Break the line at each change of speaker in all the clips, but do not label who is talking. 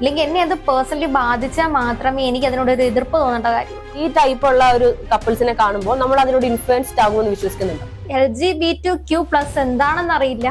ഇല്ലെങ്കിൽ എന്നെ അത് പേഴ്സണലി ബാധിച്ചാൽ മാത്രമേ എനിക്ക് അതിനോട് ഒരു എതിർപ്പ് തോന്നേണ്ട കാര്യം.
ഈ ടൈപ്പ് ഉള്ള ഒരു കപ്പിൾസിനെ കാണുമ്പോൾ നമ്മൾ അതിനോട് ഇൻഫ്ലുവൻസ്ഡ് ആകുമെന്ന് വിശ്വസിക്കുന്നുണ്ട്?
L G B T Q plus എന്താണെന്ന് അറിയില്ല.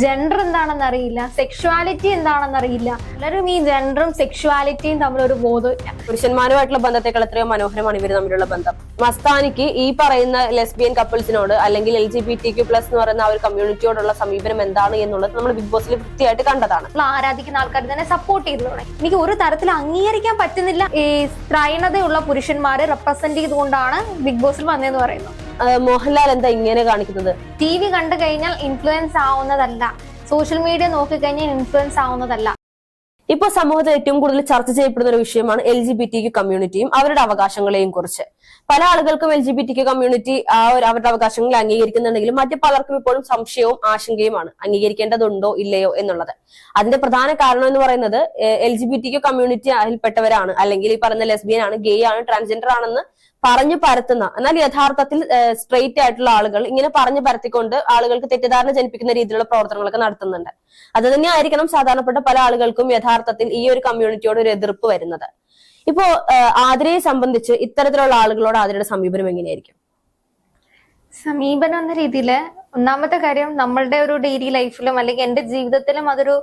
ജെൻഡർ എന്താണെന്ന് അറിയില്ല സെക്ഷുവാലിറ്റി എന്താണെന്ന് അറിയില്ല. പലരും ഈ ജെൻഡറും സെക്ഷുവാലിറ്റിയും തമ്മിലൊരു ബോധമില്ല.
പുരുഷന്മാരുമായിട്ടുള്ള ബന്ധത്തെക്കാൾ എത്രയോ മനോഹരമാണ് ഇവർ തമ്മിലുള്ള ബന്ധം. മസ്താനിക്ക് ഈ പറയുന്ന ലെസ്ബിയൻ കപ്പിൾസിനോട് അല്ലെങ്കിൽ L G B T Q plus എന്ന് പറയുന്ന ആ ഒരു കമ്മ്യൂണിറ്റിയോടുള്ള സമീപനം എന്താണ് എന്നുള്ളത് നമ്മൾ ബിഗ് ബോസിൽ വൃത്തിയായിട്ട് കണ്ടതാണ്.
നമ്മൾ ആരാധിക്കുന്ന ആൾക്കാർ തന്നെ സപ്പോർട്ട് ചെയ്തു തുടങ്ങി. എനിക്ക് ഒരു തരത്തിൽ അംഗീകരിക്കാൻ പറ്റുന്നില്ല. ഈ സ്ത്രൈണതയുള്ള പുരുഷന്മാരെ റെപ്രസെന്റ് ചെയ്തുകൊണ്ടാണ് ബിഗ് ബോസിൽ വന്നതെന്ന് പറയുന്നു
ആ, മോഹൻലാൽ എന്താ ഇങ്ങനെ കാണിക്കുന്നത്?
ടി വി കണ്ടു കഴിഞ്ഞാൽ ഇൻഫ്ലുവൻസ് ആവുന്നതല്ല. സോഷ്യൽ മീഡിയ നോക്കിക്കഴിഞ്ഞാൽ ഇൻഫ്ലുവൻസ് ആവുന്നതല്ല.
ഇപ്പൊ സമൂഹത്തിൽ ഏറ്റവും കൂടുതൽ ചർച്ച ചെയ്യപ്പെടുന്ന ഒരു വിഷയമാണ് L G B T Q കമ്മ്യൂണിറ്റിയും അവരുടെ അവകാശങ്ങളെയും കുറിച്ച്. പല ആളുകൾക്കും L G B T Q community ആ ഒരു അവരുടെ അവകാശങ്ങൾ അംഗീകരിക്കുന്നുണ്ടെങ്കിലും മറ്റു പലർക്കും ഇപ്പോഴും സംശയവും ആശങ്കയുമാണ്. അംഗീകരിക്കേണ്ടതുണ്ടോ ഇല്ലയോ എന്നുള്ളത്. അതിന്റെ പ്രധാന കാരണം എന്ന് പറയുന്നത് L G B T Q community അതിൽപ്പെട്ടവരാണ് അല്ലെങ്കിൽ ഈ പറയുന്ന ലെസ്ബിയൻ ആണ് ഗേ ആണ് ട്രാൻസ്ജെൻഡർ ആണെന്ന് പറഞ്ഞു പരത്തുന്ന എന്നാൽ യഥാർത്ഥത്തിൽ സ്ട്രെയിറ്റ് ആയിട്ടുള്ള ആളുകൾ ഇങ്ങനെ പറഞ്ഞു പരത്തിക്കൊണ്ട് ആളുകൾക്ക് തെറ്റിദ്ധാരണ ജനിപ്പിക്കുന്ന രീതിയിലുള്ള പ്രവർത്തനങ്ങളൊക്കെ നടത്തുന്നുണ്ട്. അത് തന്നെ ആയിരിക്കണം സാധാരണപ്പെട്ട പല ആളുകൾക്കും യഥാർത്ഥത്തിൽ ഈ ഒരു കമ്മ്യൂണിറ്റിയോട് ഒരു എതിർപ്പ് വരുന്നത്. ഇപ്പോ ആതിരയെ സംബന്ധിച്ച് ഇത്തരത്തിലുള്ള ആളുകളോട് ആതിരയുടെ സമീപനം എങ്ങനെയായിരിക്കും?
സമീപനം എന്ന രീതിയിൽ ഒന്നാമത്തെ കാര്യം നമ്മളുടെ ഒരു ഡെയിലി ലൈഫിലും അല്ലെങ്കിൽ എന്റെ ജീവിതത്തിലും അതൊരു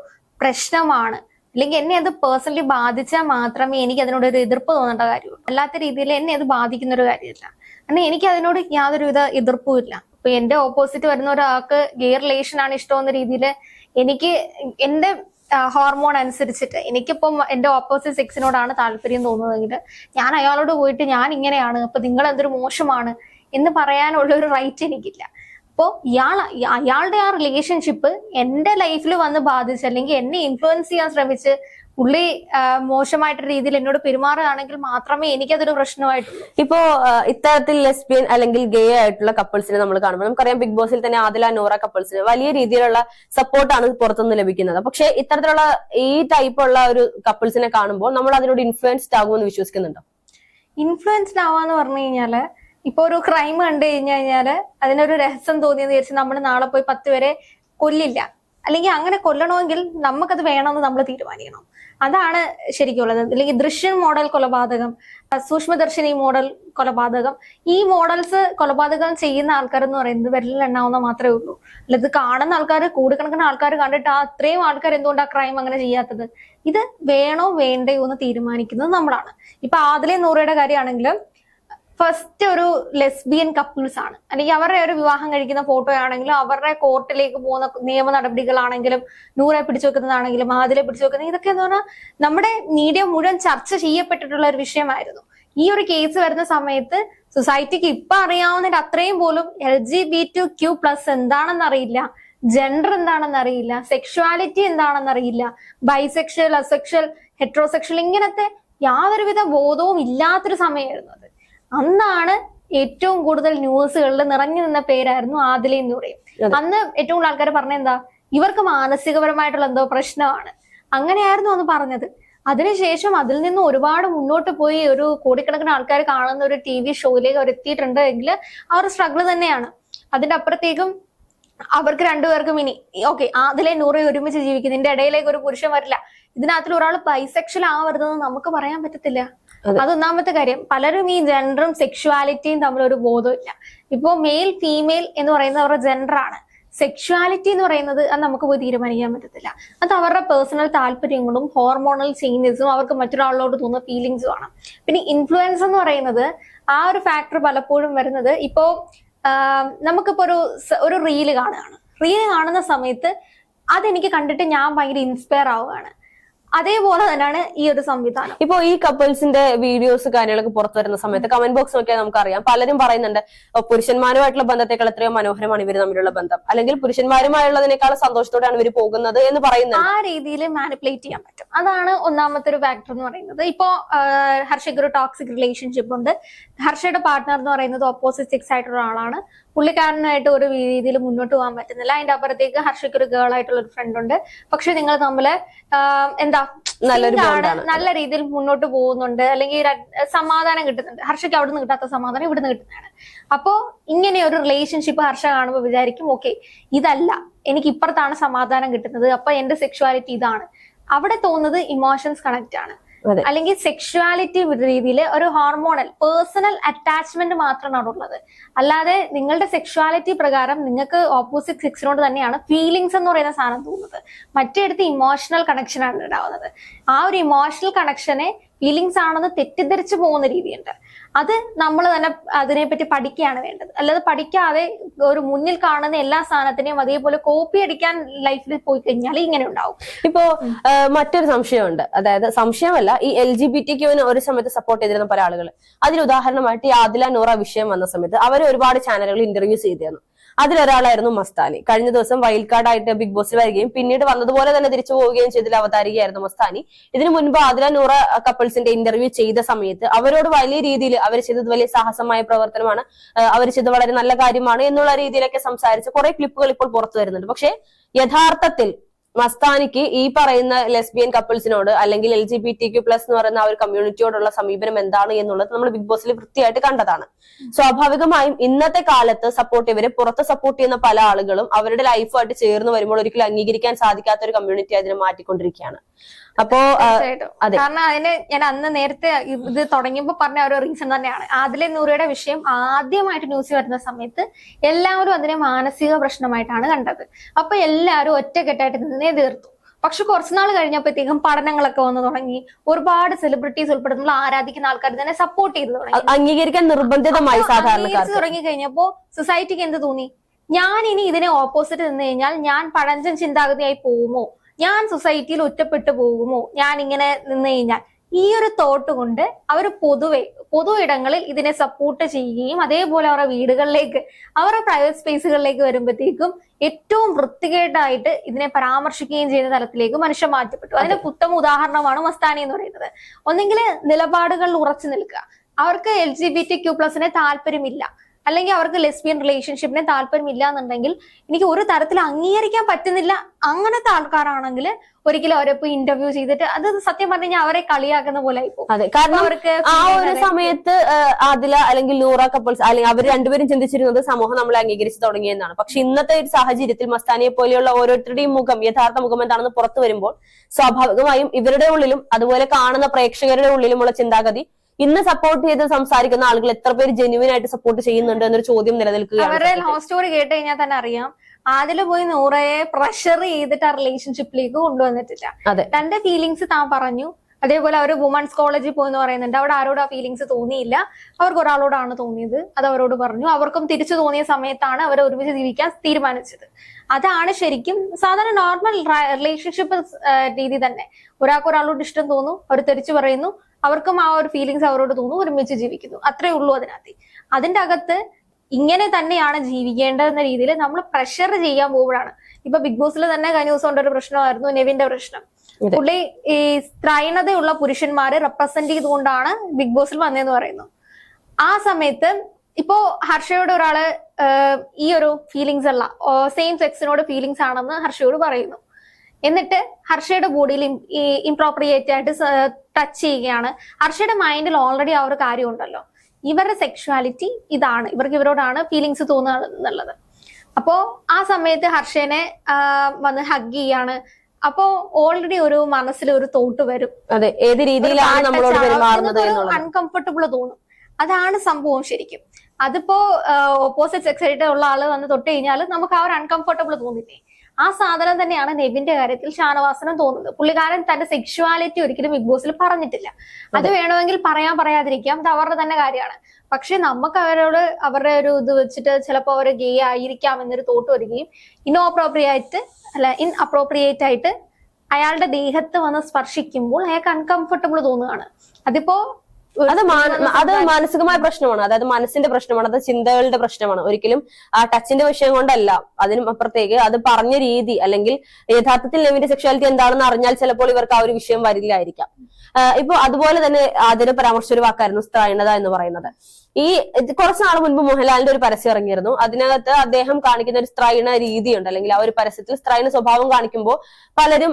പ്രശ്നമാണ്. അല്ലെങ്കിൽ എന്നെ അത് പേഴ്സണലി ബാധിച്ചാൽ മാത്രമേ എനിക്ക് അതിനോട് ഒരു എതിർപ്പ് തോന്നേണ്ട കാര്യമുള്ളൂ. അല്ലാത്ത രീതിയിൽ എന്നെ അത് ബാധിക്കുന്ന ഒരു കാര്യമില്ല. കാരണം എനിക്ക് അതിനോട് യാതൊരുവിധ എതിർപ്പും ഇല്ല. ഇപ്പൊ എന്റെ ഓപ്പോസിറ്റ് വരുന്ന ഒരാൾക്ക് ഗേ റിലേഷൻ ആണ് ഇഷ്ടമെന്ന രീതിയിൽ എനിക്ക് എന്റെ ഹോർമോൺ അനുസരിച്ചിട്ട് എനിക്കിപ്പം എന്റെ ഓപ്പോസിറ്റ് സെക്സിനോടാണ് താല്പര്യം തോന്നുന്നതെങ്കിൽ ഞാൻ അയാളോട് പോയിട്ട് ഞാൻ ഇങ്ങനെയാണ് അപ്പൊ നിങ്ങൾ എന്തൊരു മോശമാണ് എന്ന് പറയാനുള്ള ഒരു റൈറ്റ് എനിക്കില്ല. അപ്പോൾ ഇയാൾ അയാളുടെ ആ റിലേഷൻഷിപ്പ് എന്റെ ലൈഫിൽ വന്ന് ബാധിച്ച് അല്ലെങ്കിൽ എന്നെ ഇൻഫ്ലുവൻസ് ചെയ്യാൻ ശ്രമിച്ച് പുള്ളി മോശമായിട്ട് രീതിയിൽ എന്നോട് പെരുമാറുകയാണെങ്കിൽ മാത്രമേ എനിക്കതൊരു പ്രശ്നമായിട്ട്
ഇപ്പോ ഇത്തരത്തിൽ ലെസ്ബിയൻ അല്ലെങ്കിൽ ഗേ ആയിട്ടുള്ള കപ്പിൾസിനെ നമ്മൾ കാണുമ്പോൾ നമുക്കറിയാം ബിഗ് ബോസിൽ തന്നെ ആദില നോറ കപ്പിൾസിന് വലിയ രീതിയിലുള്ള സപ്പോർട്ടാണ് പുറത്തുനിന്ന് ലഭിക്കുന്നത്. പക്ഷേ ഇത്തരത്തിലുള്ള ഈ ടൈപ്പുള്ള ഒരു കപ്പിൾസിനെ കാണുമ്പോൾ നമ്മൾ അതിനോട് ഇൻഫ്ലുവൻസ്ഡ് ആകുമെന്ന് വിശ്വസിക്കുന്നുണ്ടോ?
ഇൻഫ്ലുവൻസ്ഡ് ആവാന്ന് പറഞ്ഞു കഴിഞ്ഞാൽ ഇപ്പൊ ഒരു ക്രൈം കണ്ടു കഴിഞ്ഞു കഴിഞ്ഞാൽ അതിനൊരു രഹസ്യം തോന്നിയെന്ന് വിചാരിച്ച് നമ്മൾ നാളെ പോയി പത്ത് പേരെ കൊല്ലില്ല. അല്ലെങ്കിൽ അങ്ങനെ കൊല്ലണമെങ്കിൽ നമുക്കത് വേണമെന്ന് നമ്മൾ തീരുമാനിക്കണം. അതാണ് ശരിക്കുള്ളത് അല്ലെങ്കിൽ ദൃശ്യൻ മോഡൽ കൊലപാതകം സൂക്ഷ്മദർശിനി മോഡൽ കൊലപാതകം ഈ മോഡൽസ് കൊലപാതകം ചെയ്യുന്ന ആൾക്കാർ എന്ന് പറയുന്നത് വിരലിൽ എണ്ണാവുന്ന മാത്രമേ ഉള്ളൂ. അല്ല ഇത് കാണുന്ന ആൾക്കാർ കൂടിക്കണക്കിന് ആൾക്കാർ കണ്ടിട്ട് ആ അത്രയും ആൾക്കാർ എന്തുകൊണ്ടാ ക്രൈം അങ്ങനെ ചെയ്യാത്തത്? ഇത് വേണോ വേണ്ടയോ എന്ന് തീരുമാനിക്കുന്നത് നമ്മളാണ്. ഇപ്പൊ ആദിലെ നൂറയുടെ കാര്യമാണെങ്കിലും ഫസ്റ്റ് ഒരു ലെസ്ബിയൻ കപ്പിൾസ് ആണ്. അല്ലെങ്കിൽ അവരുടെ ഒരു വിവാഹം കഴിക്കുന്ന ഫോട്ടോ ആണെങ്കിലും അവരുടെ കോർട്ടിലേക്ക് പോകുന്ന നിയമ നടപടികളാണെങ്കിലും നൂറെ പിടിച്ചു വെക്കുന്നതാണെങ്കിലും ആദിലെ പിടിച്ചു വെക്കുന്നത് ഇതൊക്കെ എന്ന് പറഞ്ഞാൽ നമ്മുടെ മീഡിയ മുഴുവൻ ചർച്ച ചെയ്യപ്പെട്ടിട്ടുള്ള ഒരു വിഷയമായിരുന്നു. ഈ ഒരു കേസ് വരുന്ന സമയത്ത് സൊസൈറ്റിക്ക് ഇപ്പൊ അറിയാവുന്നതിന്റെ അത്രയും പോലും L G B T Q plus എന്താണെന്ന് അറിയില്ല. ജെൻഡർ എന്താണെന്ന് അറിയില്ല. സെക്ഷുവാലിറ്റി എന്താണെന്ന് അറിയില്ല. ബൈസെക്ഷൽ അസെക്ഷൽ ഹെട്രോസെക്ഷൽ ഇങ്ങനത്തെ യാതൊരുവിധ ബോധവും ഇല്ലാത്തൊരു സമയമായിരുന്നു അത്. അന്നാണ് ഏറ്റവും കൂടുതൽ ന്യൂസുകളിൽ നിറഞ്ഞു നിന്ന പേരായിരുന്നു ആദിലി എന്ന്
പറയും
അന്ന് ഏറ്റവും കൂടുതൽ ആൾക്കാർ പറഞ്ഞ എന്താ? ഇവർക്ക് മാനസികപരമായിട്ടുള്ള എന്തോ പ്രശ്നമാണ്. അങ്ങനെയായിരുന്നു അന്ന് പറഞ്ഞത്. അതിനുശേഷം അതിൽ നിന്ന് ഒരുപാട് മുന്നോട്ട് പോയി ഒരു കോടിക്കണക്കിന് ആൾക്കാർ കാണുന്ന ഒരു ടി വി ഷോയിലേക്ക് അവർ എത്തിയിട്ടുണ്ട് എങ്കിൽ ആ ഒരു സ്ട്രഗിൾ തന്നെയാണ്. അതിന്റെ അപ്പുറത്തേക്കും അവർക്ക് രണ്ടുപേർക്കും ഇനി ഓക്കെ അതിലെ നൂറെ ഒരുമിച്ച് ജീവിക്കുന്നു. ഇതിന്റെ ഇടയിലേക്ക് ഒരു പുരുഷൻ വരില്ല. ഇതിനകത്തിൽ ഒരാൾ ബൈസെക്ഷൽ ആവരുതെന്ന് നമുക്ക് പറയാൻ പറ്റത്തില്ല.
അതെ.
ഒന്നാമത്തെ കാര്യം. പലരും ഈ ജെൻഡറും സെക്ഷുവാലിറ്റിയും തമ്മിൽ ഒരു ബോധമില്ല. ഇപ്പോ മെയിൽ ഫീമെയിൽ എന്ന് പറയുന്നത് അവരുടെ ജെൻഡർ ആണ്. സെക്ഷുവാലിറ്റി എന്ന് പറയുന്നത് അത് നമുക്ക് പോയി തീരുമാനിക്കാൻ പറ്റത്തില്ല. അത് അവരുടെ പേഴ്സണൽ താല്പര്യങ്ങളും ഹോർമോണൽ ചേഞ്ചസും അവർക്ക് മറ്റൊരാളോട് തോന്നുന്ന ഫീലിങ്സും ആണ്. പിന്നെ ഇൻഫ്ലുവൻസ് എന്ന് പറയുന്നത് ആ ഒരു ഫാക്ടർ പലപ്പോഴും വരുന്നത് ഇപ്പോ നമുക്കിപ്പോ ഒരു ഒരു റീൽ കാണുകയാണ്. റീൽ കാണുന്ന സമയത്ത് അതെനിക്ക് കണ്ടിട്ട് ഞാൻ ഭയങ്കര ഇൻസ്പയർ ആവുകയാണ്. അതേപോലെ തന്നെയാണ് ഈ ഒരു സംവിധാനം.
ഇപ്പൊ ഈ കപ്പിൾസിന്റെ വീഡിയോസ് കാര്യങ്ങളൊക്കെ പുറത്തു വരുന്ന സമയത്ത് കമന്റ് ബോക്സ് നോക്കിയാൽ നമുക്കറിയാം. പലരും പറയുന്നുണ്ട് "ഓ, പുരുഷന്മാരുമായിട്ടുള്ള ബന്ധത്തെക്കാൾ എത്രയോ മനോഹരമാണ് ഇവർ തമ്മിലുള്ള ബന്ധം. അല്ലെങ്കിൽ പുരുഷന്മാരുമായുള്ളതിനേക്കാൾ സന്തോഷത്തോടെയാണ് ഇവർ പോകുന്നത് എന്ന് പറയുന്നത്
ആ രീതിയിൽ മാനിപ്പുലേറ്റ് ചെയ്യാൻ പറ്റും. അതാണ് ഒന്നാമത്തെ ഒരു ഫാക്ടർ എന്ന് പറയുന്നത്. ഇപ്പോ ഹർഷയ്ക്ക് ഒരു ടോക്സിക് റിലേഷൻഷിപ്പ് ഉണ്ട്. ഹർഷയുടെ പാർട്ട്ണർ എന്ന് പറയുന്നത് ഓപ്പോസിറ്റ് സെക്സ് ആയിട്ടുള്ള ആളാണ് പുള്ളിക്കാരനായിട്ട് ഒരു രീതിയിൽ മുന്നോട്ട് പോകാൻ പറ്റുന്നില്ല. അതിന്റെ അപ്പുറത്തേക്ക് ഹർഷയ്ക്ക് ഒരു ഗേൾ ആയിട്ടുള്ള ഒരു ഫ്രണ്ട് ഉണ്ട്. പക്ഷെ നിങ്ങൾ തമ്മിൽ എന്താ
നല്ലൊരു
നല്ല രീതിയിൽ മുന്നോട്ട് പോകുന്നുണ്ട്. അല്ലെങ്കിൽ സമാധാനം കിട്ടുന്നുണ്ട്. ഹർഷയ്ക്ക് അവിടുന്ന് കിട്ടാത്ത സമാധാനം ഇവിടുന്ന് കിട്ടുന്നതാണ്. അപ്പോ ഇങ്ങനെ ഒരു റിലേഷൻഷിപ്പ് ഹർഷ കാണുമ്പോൾ വിചാരിക്കും ഓക്കെ ഇതല്ല. എനിക്ക് ഇപ്പുറത്താണ് സമാധാനം കിട്ടുന്നത്. അപ്പൊ എന്റെ സെക്ഷുവാലിറ്റി ഇതാണ്. അവിടെ തോന്നുന്നത് ഇമോഷൻസ് കണക്ട് ആണ്. അല്ലെങ്കിൽ സെക്ഷുവാലിറ്റി രീതിയിൽ ഒരു ഹോർമോണൽ പേഴ്സണൽ അറ്റാച്ച്മെന്റ് മാത്രമാണ് ഉള്ളത്. അല്ലാതെ നിങ്ങളുടെ സെക്ഷുവാലിറ്റി പ്രകാരം നിങ്ങൾക്ക് ഓപ്പോസിറ്റ് സെക്സിനോട് തന്നെയാണ് ഫീലിങ്സ് എന്ന് പറയുന്ന സാധനം തോന്നുന്നത്. മറ്റേടത്ത് ഇമോഷണൽ കണക്ഷനാണ് ഉണ്ടാവുന്നത്. ആ ഒരു ഇമോഷണൽ കണക്ഷനെ ഫീലിങ്സ് ആണെന്ന് തെറ്റിദ്ധരിച്ചു പോകുന്ന രീതിയുണ്ട്. അത് നമ്മൾ തന്നെ അതിനെപ്പറ്റി പഠിക്കുകയാണ് വേണ്ടത്. അല്ലാതെ പഠിക്കാതെ ഒരു മുന്നിൽ കാണുന്ന എല്ലാ സാധനത്തിനെയും അതേപോലെ കോപ്പി അടിക്കാൻ ലൈഫിൽ പോയി കഴിഞ്ഞാൽ ഇങ്ങനെ ഉണ്ടാവും.
ഇപ്പോ മറ്റൊരു സംശയമുണ്ട്. അതായത് സംശയമല്ല ഈ എൽ ജി ബി ടി ക്യൂവിന് ഒരു സമയത്ത് സപ്പോർട്ട് ചെയ്തിരുന്ന പല ആളുകൾ അതിന് ഉദാഹരണമായിട്ട് ഈ ആദില നൂറ വിഷയം വന്ന സമയത്ത് അവർ ഒരുപാട് ചാനലുകൾ ഇന്റർവ്യൂസ് ചെയ്തിരുന്നു. അതിലൊരാളായിരുന്നു മസ്താനി. കഴിഞ്ഞ ദിവസം വൈൽഡ് കാർഡ് ആയിട്ട് ബിഗ് ബോസിൽ വരികയും പിന്നീട് വന്നതുപോലെ തന്നെ തിരിച്ചു പോവുകയും ചെയ്തതിൽ അവതാരികയായിരുന്നു മസ്താനി. ഇതിനു മുൻപ് ആദില നൂറ കപ്പിൾസിന്റെ ഇന്റർവ്യൂ ചെയ്ത സമയത്ത് അവരോട് വലിയ രീതിയിൽ അവർ ചെയ്തത് വലിയ സാഹസമായ പ്രവർത്തനമാണ്. അവർ ചെയ്തത് വളരെ നല്ല കാര്യമാണ് എന്നുള്ള രീതിയിലൊക്കെ സംസാരിച്ച് കുറെ ക്ലിപ്പുകൾ ഇപ്പോൾ പുറത്തു വരുന്നുണ്ട്. പക്ഷേ യഥാർത്ഥത്തിൽ മസ്താനിക്ക് ഈ പറയുന്ന ലെസ്ബിയൻ കപ്പിൾസിനോട് അല്ലെങ്കിൽ L G B T Q plus എന്ന് പറയുന്ന ആ ഒരു കമ്മ്യൂണിറ്റിയോടുള്ള സമീപനം എന്താണ് എന്നുള്ളത് നമ്മൾ ബിഗ് ബോസിൽ വൃത്തിയായിട്ട് കണ്ടതാണ്. സ്വാഭാവികമായും ഇന്നത്തെ കാലത്ത് സപ്പോർട്ട് ഇവരെ പുറത്ത് സപ്പോർട്ട് ചെയ്യുന്ന പല ആളുകളും അവരുടെ ലൈഫുമായിട്ട് ചേർന്ന് വരുമ്പോൾ ഒരിക്കലും അംഗീകരിക്കാൻ സാധിക്കാത്ത ഒരു കമ്മ്യൂണിറ്റി അതിനെ മാറ്റിക്കൊണ്ടിരിക്കുകയാണ്. അപ്പോ.
കാരണം അതിന് ഞാൻ അന്ന് നേരത്തെ ഇത് തുടങ്ങിയപ്പോ പറഞ്ഞ ഒരു റീസൺ തന്നെയാണ്. ആദിലെ നൂറയുടെ വിഷയം ആദ്യമായിട്ട് ന്യൂസിൽ വരുന്ന സമയത്ത് എല്ലാവരും അതിനെ മാനസിക പ്രശ്നമായിട്ടാണ് കണ്ടത്. അപ്പൊ എല്ലാവരും ഒറ്റക്കെട്ടായിട്ട് നിന്നേ തീർത്തു. പക്ഷെ കുറച്ചുനാൾ കഴിഞ്ഞപ്പോഴത്തേക്കും പഠനങ്ങളൊക്കെ വന്നു തുടങ്ങി. ഒരുപാട് സെലിബ്രിറ്റീസ് ഉൾപ്പെടെ നമ്മൾ ആരാധിക്കുന്ന ആൾക്കാർ തന്നെ സപ്പോർട്ട് ചെയ്തു തുടങ്ങി.
അംഗീകരിക്കാൻ നിർബന്ധിതമായി
തുടങ്ങി കഴിഞ്ഞപ്പോ സൊസൈറ്റിക്ക് എന്ത് തോന്നി? ഞാൻ ഇനി ഇതിനെ ഓപ്പോസിറ്റ് നിന്ന് കഴിഞ്ഞാൽ ഞാൻ പഴഞ്ചൻ ചിന്താഗതിയായി പോകുമോ? ഞാൻ സൊസൈറ്റിയിൽ ഒറ്റപ്പെട്ടു പോകുമോ? ഞാൻ ഇങ്ങനെ നിന്ന് കഴിഞ്ഞാൽ. ഈ ഒരു തോട്ട് കൊണ്ട് അവർ പൊതുവെ പൊതു ഇടങ്ങളിൽ ഇതിനെ സപ്പോർട്ട് ചെയ്യുകയും അതേപോലെ അവരുടെ വീടുകളിലേക്ക് അവരുടെ പ്രൈവറ്റ് സ്പേസുകളിലേക്ക് വരുമ്പോഴത്തേക്കും ഏറ്റവും വൃത്തികേട്ടായിട്ട് ഇതിനെ പരാമർശിക്കുകയും ചെയ്യുന്ന തലത്തിലേക്ക് മനുഷ്യൻ മാറ്റപ്പെട്ടു. അതിന്റെ ഉത്തമ ഉദാഹരണമാണ് മസ്താനി എന്ന് പറയുന്നത്. ഒന്നെങ്കിൽ നിലപാടുകളിൽ ഉറച്ചു നിൽക്കുക. അവർക്ക് L G B T Q പ്ലസിനെ താല്പര്യമില്ല. അല്ലെങ്കിൽ അവർക്ക് ലെസ്ബിയൻ റിലേഷൻഷിപ്പിനെ താല്പര്യമില്ല എന്നുണ്ടെങ്കിൽ എനിക്ക് ഒരു തരത്തിൽ അംഗീകരിക്കാൻ പറ്റുന്നില്ല അങ്ങനത്തെ ആൾക്കാരാണെങ്കിൽ ഒരിക്കലും അവരെ പോയി ഇന്റർവ്യൂ ചെയ്തിട്ട് അത് സത്യം പറഞ്ഞു കഴിഞ്ഞാൽ അവരെ കളിയാക്കുന്ന പോലെ
അതെ കാരണം
അവർക്ക്
ആ ഒരു സമയത്ത് അതില അല്ലെങ്കിൽ നൂറ കപ്പിൾസ് അല്ലെങ്കിൽ അവർ രണ്ടുപേരും ചിന്തിച്ചിരുന്നത് സമൂഹം നമ്മളെ അംഗീകരിച്ചു തുടങ്ങിയെന്നാണ്. പക്ഷെ ഇന്നത്തെ ഒരു സാഹചര്യത്തിൽ മസ്താനിയെ പോലെയുള്ള ഓരോരുത്തരുടെയും മുഖം യഥാർത്ഥ മുഖം എന്താണെന്ന് പുറത്തു വരുമ്പോൾ സ്വാഭാവികമായും ഇവരുടെ ഉള്ളിലും അതുപോലെ കാണുന്ന പ്രേക്ഷകരുടെ ഉള്ളിലുമുള്ള ചിന്താഗതി ഇന്ന് സപ്പോർട്ട് ചെയ്ത് സംസാരിക്കുന്ന ആളുകൾ എത്ര പേര് ജെന്യൂൻ ആയിട്ട് സപ്പോർട്ട് ചെയ്യുന്നുണ്ട് എന്നൊരു ചോദ്യം നിലനിൽക്കുകയാണ്.
അവരുടെ. ലവ് സ്റ്റോറി കേട്ട് കഴിഞ്ഞാൽ തന്നെ അറിയാം. അതിൽ പോയി നൂറയെ പ്രഷർ ചെയ്തിട്ട് ആ റിലേഷൻഷിപ്പിലേക്ക് കൊണ്ടുവന്നിട്ടില്ല. തന്റെ ഫീലിങ്സ് താൻ പറഞ്ഞു. അതേപോലെ അവർ വുമൺസ് കോളേജിൽ പോയെന്ന് പറയുന്നുണ്ട്. അവിടെ ആരോടും ആ ഫീലിങ്സ് തോന്നിയില്ല. അവർക്ക് ഒരാളോടാണ് തോന്നിയത്. അത് അവരോട് പറഞ്ഞു. അവർക്കും തിരിച്ചു തോന്നിയ സമയത്താണ് അവർ ഒരുമിച്ച് ജീവിക്കാൻ തീരുമാനിച്ചത്. അതാണ് ശരിക്കും സാധാരണ നോർമൽ റിലേഷൻഷിപ്പ് രീതി തന്നെ. ഒരാൾക്ക് ഒരാളോട് ഇഷ്ടം തോന്നും. അവർ തിരിച്ചു പറയുന്നു. അവർക്കും ആ ഒരു ഫീലിങ്സ് അവരോട് തോന്നും ഒരുമിച്ച് ജീവിക്കുന്നു. അത്രേ ഉള്ളൂ അതിനകത്ത്. അതിന്റെ അകത്ത് ഇങ്ങനെ തന്നെയാണ് ജീവിക്കേണ്ടതെന്ന രീതിയിൽ നമ്മൾ പ്രഷർ ചെയ്യാൻ പോകുമ്പോഴാണ് ഇപ്പൊ ബിഗ് ബോസിൽ തന്നെ കഴിഞ്ഞ ദിവസം കൊണ്ടൊരു പ്രശ്നമായിരുന്നു നെവിന്റെ പ്രശ്നം. പുള്ളി ഈ സ്ത്രൈണതയുള്ള പുരുഷന്മാരെ റെപ്രസെന്റ് ചെയ്തുകൊണ്ടാണ് ബിഗ് ബോസിൽ വന്നതെന്ന് പറയുന്നു ആ സമയത്ത് ഇപ്പോ ഹർഷയോട് ഒരാൾ ഈ ഒരു ഫീലിങ്സ് അല്ല സെയിം സെക്സിനോട് ഫീലിങ്സ് ആണെന്ന് ഹർഷയോട് പറയുന്നു. എന്നിട്ട് ഹർഷയുടെ ബോഡിയിൽ ഇംപ്രോപ്രിയേറ്റ് ആയിട്ട് ടച്ച് ചെയ്യുകയാണ്. ഹർഷയുടെ മൈൻഡിൽ ഓൾറെഡി ആ ഒരു കാര്യം ഉണ്ടല്ലോ ഇവരുടെ സെക്ഷുവാലിറ്റി ഇതാണ്. ഇവർക്ക് ഇവരോടാണ് ഫീലിങ്സ് തോന്നുന്നത്. എന്നുള്ളത് അപ്പോ ആ സമയത്ത് ഹർഷനെ വന്ന് ഹഗ് ചെയ്യാണ്. അപ്പോ ഓൾറെഡി ഒരു മനസ്സിൽ ഒരു തോട്ട് വരും.
അതെ ഏത് രീതിയിലാണ് നമ്മളോട് പെരുമാറുന്നത്
അൺകംഫർട്ടബിൾ തോന്നും. അതാണ് സംഭവം ശരിക്കും. അതിപ്പോ ഓപ്പോസിറ്റ് സെക്സ് ആയിട്ട് ഉള്ള ആൾ വന്ന് തൊട്ട് കഴിഞ്ഞാൽ നമുക്ക് ആ ഒരു അൺകംഫർട്ടബിൾ തോന്നില്ലേ? ആ സാധനം തന്നെയാണ് നെവിന്റെ കാര്യത്തിൽ ഷാനവാസനം തോന്നുന്നത്. പുള്ളിക്കാരൻ തന്റെ സെക്ഷുവാലിറ്റി ഒരിക്കലും ബിഗ് ബോസിൽ പറഞ്ഞിട്ടില്ല. അത് വേണമെങ്കിൽ പറയാൻ പറയാതിരിക്കാം. അത് അവരുടെ തന്നെ കാര്യമാണ്. പക്ഷെ നമുക്ക് അവരോട് അവരുടെ ഒരു ഇത് വെച്ചിട്ട് ചിലപ്പോൾ അവർ ഗേ ആയിരിക്കാം എന്നൊരു തോട്ട് വരികയും ഇൻഅപ്രോപ്രിയേറ്റ് അല്ല ഇൻ അപ്രോപ്രിയേറ്റ് ആയിട്ട് അയാളുടെ ദേഹത്ത് വന്ന് സ്പർശിക്കുമ്പോൾ അയാൾക്ക് അൺകംഫർട്ടബിൾ തോന്നുകയാണ്. അതിപ്പോ
അത് അത് മാനസികമായ പ്രശ്നമാണ്. അതായത് മനസ്സിന്റെ പ്രശ്നമാണ് അത് ചിന്തകളുടെ പ്രശ്നമാണ്. ഒരിക്കലും ആ ടച്ചിന്റെ വിഷയം കൊണ്ടല്ല. അതിനും അപ്പുറത്തേക്ക് അത് പറഞ്ഞ രീതി അല്ലെങ്കിൽ യഥാർത്ഥത്തിൽ നെവിന്റെ സെക്ഷുവാലിറ്റി എന്താണെന്ന് അറിഞ്ഞാൽ ചിലപ്പോൾ ഇവർക്ക് ആ ഒരു വിഷയം വരില്ലായിരിക്കാം. ഇപ്പൊ അതുപോലെ തന്നെ ആദ്യം പരാമർശ ഒരു വാക്കായിരുന്നു സ്ത്രൈണത എന്ന് പറയുന്നത്. ഈ കുറച്ച് നാൾ മുൻപ് മോഹൻലാലിന്റെ ഒരു പരസ്യം ഇറങ്ങിയിരുന്നു. അതിനകത്ത് അദ്ദേഹം കാണിക്കുന്ന ഒരു സ്ത്രൈണ രീതിയുണ്ട്. അല്ലെങ്കിൽ ആ ഒരു പരസ്യത്തിൽ സ്ത്രൈണ സ്വഭാവം കാണിക്കുമ്പോൾ പലരും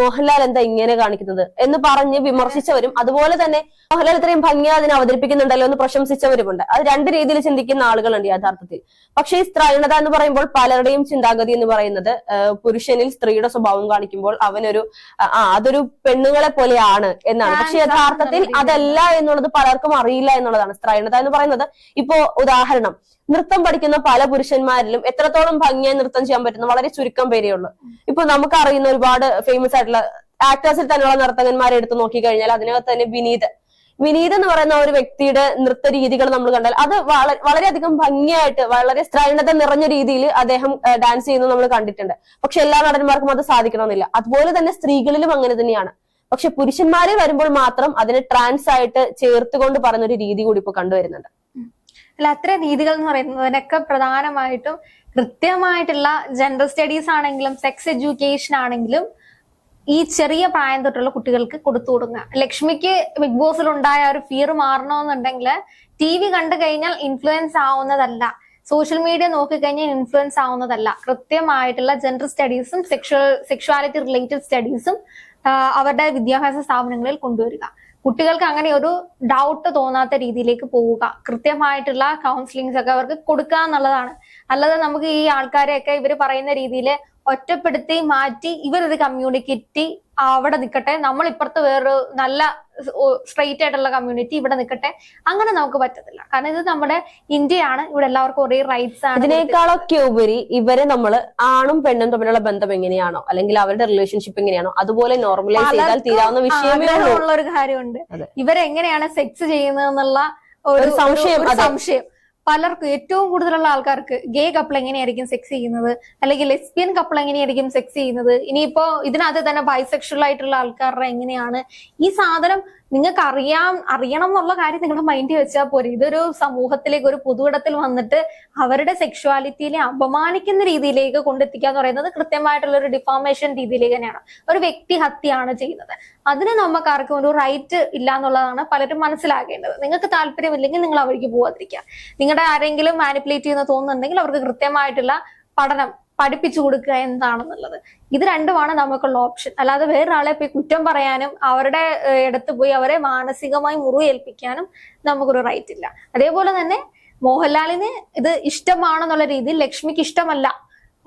മോഹൻലാൽ എന്താ ഇങ്ങനെ കാണിക്കുന്നത് എന്ന് പറഞ്ഞ് വിമർശിച്ചവരും അതുപോലെ തന്നെ മോഹൻലാൽ ഇത്രയും ഭംഗിയായി അതിനെ അവതരിപ്പിക്കുന്നുണ്ടല്ലോ എന്ന് പ്രശംസിച്ചവരുമുണ്ട്. അത് രണ്ട് രീതിയിൽ ചിന്തിക്കുന്ന ആളുകളുണ്ട് യഥാർത്ഥത്തിൽ. പക്ഷെ ഈ സ്ത്രൈണത എന്ന് പറയുമ്പോൾ പലരുടെയും ചിന്താഗതി എന്ന് പറയുന്നത് പുരുഷനിൽ സ്ത്രീയുടെ സ്വഭാവം കാണിക്കുമ്പോൾ അവനൊരു ആ അതൊരു പെണ്ണുങ്ങളെ പോലെയാണ് എന്നാണ്. പക്ഷെ യഥാർത്ഥത്തിൽ അതല്ല എന്നുള്ളത് പലർക്കും അറിയില്ല എന്നുള്ളതാണ്. സ്ത്രൈണത എന്ന് പറയുന്നത് ഇപ്പോ ഉദാഹരണം നൃത്തം പഠിക്കുന്ന പല പുരുഷന്മാരിലും എത്രത്തോളം ഭംഗിയായി നൃത്തം ചെയ്യാൻ പറ്റുന്ന വളരെ ചുരുക്കം പേരേ ഉള്ളൂ. ഇപ്പൊ നമുക്ക് അറിയുന്ന ഒരുപാട് ഫേമസ് ആയിട്ടുള്ള ആക്ടേഴ്സിൽ തന്നെയുള്ള നർത്തകന്മാരെ എടുത്ത് നോക്കിക്കഴിഞ്ഞാൽ അതിനകത്ത് തന്നെ വിനീത് വിനീത് എന്ന് പറയുന്ന ഒരു വ്യക്തിയുടെ നൃത്ത രീതികൾ നമ്മൾ കണ്ടാൽ അത് വള- വളരെയധികം ഭംഗിയായിട്ട് വളരെ സ്ത്രൈണത നിറഞ്ഞ രീതിയിൽ അദ്ദേഹം ഡാൻസ് ചെയ്യുന്നത് നമ്മൾ കണ്ടിട്ടുണ്ട്. പക്ഷെ എല്ലാ നടന്മാർക്കും അത് സാധിക്കണമെന്നില്ല. അതുപോലെ തന്നെ സ്ത്രീകളിലും അങ്ങനെ തന്നെയാണ്. പക്ഷെ പുരുഷന്മാരെ വരുമ്പോൾ മാത്രം അതിനെ ട്രാൻസ് ആയിട്ട് ചേർത്തുകൊണ്ട് പറയുന്ന ഒരു രീതി കൂടി ഇപ്പൊ കണ്ടുവരുന്നുണ്ട്.
അല്ല അത്രയും രീതികൾ എന്ന് പറയുന്നതിനൊക്കെ പ്രധാനമായിട്ടും കൃത്യമായിട്ടുള്ള ജെൻഡർ സ്റ്റഡീസ് ആണെങ്കിലും സെക്സ് എഡ്യൂക്കേഷൻ ആണെങ്കിലും ഈ ചെറിയ പ്രായം തൊട്ടുള്ള കുട്ടികൾക്ക് കൊടുത്തു കൊടുക്കുക ലക്ഷ്മിക്ക് ബിഗ് ബോസിൽ ഉണ്ടായ ഒരു ഫിയർ മാറണമെന്നുണ്ടെങ്കിൽ ടി വി കണ്ടു കഴിഞ്ഞാൽ ഇൻഫ്ലുവൻസ് ആവുന്നതല്ല. സോഷ്യൽ മീഡിയ നോക്കിക്കഴിഞ്ഞാൽ ഇൻഫ്ലുവൻസ് ആവുന്നതല്ല. കൃത്യമായിട്ടുള്ള ജെൻഡർ സ്റ്റഡീസും സെക്ഷൽ സെക്ഷുവാലിറ്റി റിലേറ്റഡ് സ്റ്റഡീസും അവരുടെ വിദ്യാഭ്യാസ സ്ഥാപനങ്ങളിൽ കൊണ്ടുവരിക. കുട്ടികൾക്ക് അങ്ങനെ ഒരു ഡൗട്ട് തോന്നാത്ത രീതിയിലേക്ക് പോവുക. കൃത്യമായിട്ടുള്ള കൗൺസിലിങ്സ് ഒക്കെ അവർക്ക് കൊടുക്കുക എന്നുള്ളതാണ്. അല്ലാതെ നമുക്ക് ഈ ആൾക്കാരെയൊക്കെ ഇവർ പറയുന്ന രീതിയിൽ ഒറ്റപ്പെടുത്തി മാറ്റി ഇവരിത് കമ്മ്യൂണിക്കേറ്റ് അവിടെ നിൽക്കട്ടെ നമ്മൾ ഇപ്പുറത്ത് വേറൊരു നല്ല സ്ട്രെയിറ്റ് ആയിട്ടുള്ള കമ്മ്യൂണിറ്റി ഇവിടെ നിൽക്കട്ടെ അങ്ങനെ നമുക്ക് പറ്റത്തില്ല. കാരണം ഇത് നമ്മുടെ ഇന്ത്യയാണ് ഇവിടെ എല്ലാവർക്കും ഒരേ റൈറ്റ്സ് ആണ്.
ഇതിനേക്കാളൊക്കെ ഉപരി ഇവരെ നമ്മൾ ആണും പെണ്ണും തമ്മിലുള്ള ബന്ധം എങ്ങനെയാണോ അല്ലെങ്കിൽ അവരുടെ റിലേഷൻഷിപ്പ് എങ്ങനെയാണോ അതുപോലെ നോർമലൈസ് ചെയ്താൽ തീരാവുന്ന വിഷയമേ ഉള്ളൂ.
ഒരു കാര്യമുണ്ട്. ഇവരെങ്ങനെയാണ് സെക്സ് ചെയ്യുന്നത് എന്നുള്ള
ഒരു സംശയം,
സംശയം. പലർക്കും ഏറ്റവും കൂടുതലുള്ള ആൾക്കാർക്ക് ഗേ കപ്പിൾ എങ്ങനെയായിരിക്കും സെക്സ് ചെയ്യുന്നത്? അല്ലെങ്കിൽ ലെസ്ബിയൻ കപ്പിൾ എങ്ങനെയായിരിക്കും സെക്സ് ചെയ്യുന്നത്? ഇനിയിപ്പോ ഇതിനകത്ത് തന്നെ ബൈസെക്ഷൽ ആയിട്ടുള്ള ആൾക്കാരുടെ എങ്ങനെയാണ്? ഈ സാധനം നിങ്ങൾക്ക് അറിയാം അറിയണം എന്നുള്ള കാര്യം നിങ്ങളുടെ മൈൻഡിൽ വെച്ചാൽ പോരെ. ഇതൊരു സമൂഹത്തിലേക്ക് ഒരു പൊതുവിടത്തിൽ വന്നിട്ട് അവരുടെ സെക്ഷുവാലിറ്റിയിലെ അപമാനിക്കുന്ന രീതിയിലേക്ക് കൊണ്ടെത്തിക്കുക എന്ന് പറയുന്നത് കൃത്യമായിട്ടുള്ള ഒരു ഡിഫോമേഷൻ രീതിയിലേക്ക് തന്നെയാണ്. ഒരു വ്യക്തി ഹത്യയാണ് ചെയ്യുന്നത്. അതിന് നമുക്ക് ആർക്കും ഒരു റൈറ്റ് ഇല്ല എന്നുള്ളതാണ് പലരും മനസ്സിലാക്കേണ്ടത്. നിങ്ങൾക്ക് താല്പര്യമില്ലെങ്കിൽ നിങ്ങൾ അവർക്ക് പോവാതിരിക്കുക. നിങ്ങളുടെ ആരെങ്കിലും മാനിപ്പുലേറ്റ് ചെയ്യുന്ന തോന്നുന്നുണ്ടെങ്കിൽ അവർക്ക് കൃത്യമായിട്ടുള്ള പഠനം പഠിപ്പിച്ചു കൊടുക്കുക എന്താണെന്നുള്ളത്. ഇത് രണ്ടുമാണ് നമുക്കുള്ള ഓപ്ഷൻ അല്ലാതെ വേറൊരാളെ പോയി കുറ്റം പറയാനും അവരുടെ ഇടത്ത് പോയി അവരെ മാനസികമായി മുറിവേൽപ്പിക്കാനും നമുക്കൊരു റൈറ്റ് ഇല്ല. അതേപോലെ തന്നെ മോഹൻലാലിന് ഇത് ഇഷ്ടമാണെന്നുള്ള രീതിയിൽ ലക്ഷ്മിക്ക് ഇഷ്ടമല്ല.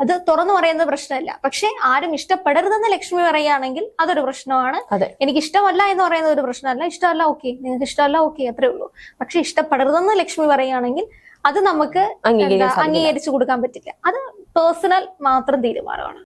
അത് തുറന്നു പറയുന്നത് പ്രശ്നമല്ല. പക്ഷെ ആരും ഇഷ്ടപ്പെടരുതെന്ന് ലക്ഷ്മി പറയുകയാണെങ്കിൽ അതൊരു പ്രശ്നമാണ്. എനിക്ക് ഇഷ്ടമല്ല എന്ന് പറയുന്നത് ഒരു പ്രശ്നമല്ല. ഇഷ്ടമല്ല ഓക്കെ. നിങ്ങൾക്ക് ഇഷ്ടമല്ല ഓക്കെ അത്രേ ഉള്ളൂ. പക്ഷെ ഇഷ്ടപ്പെടരുതെന്ന് ലക്ഷ്മി പറയുകയാണെങ്കിൽ അത് നമുക്ക് അംഗീകരിച്ചു കൊടുക്കാൻ പറ്റില്ല. അത് പേഴ്സണൽ മാത്രം തീരുമാനമാണ്.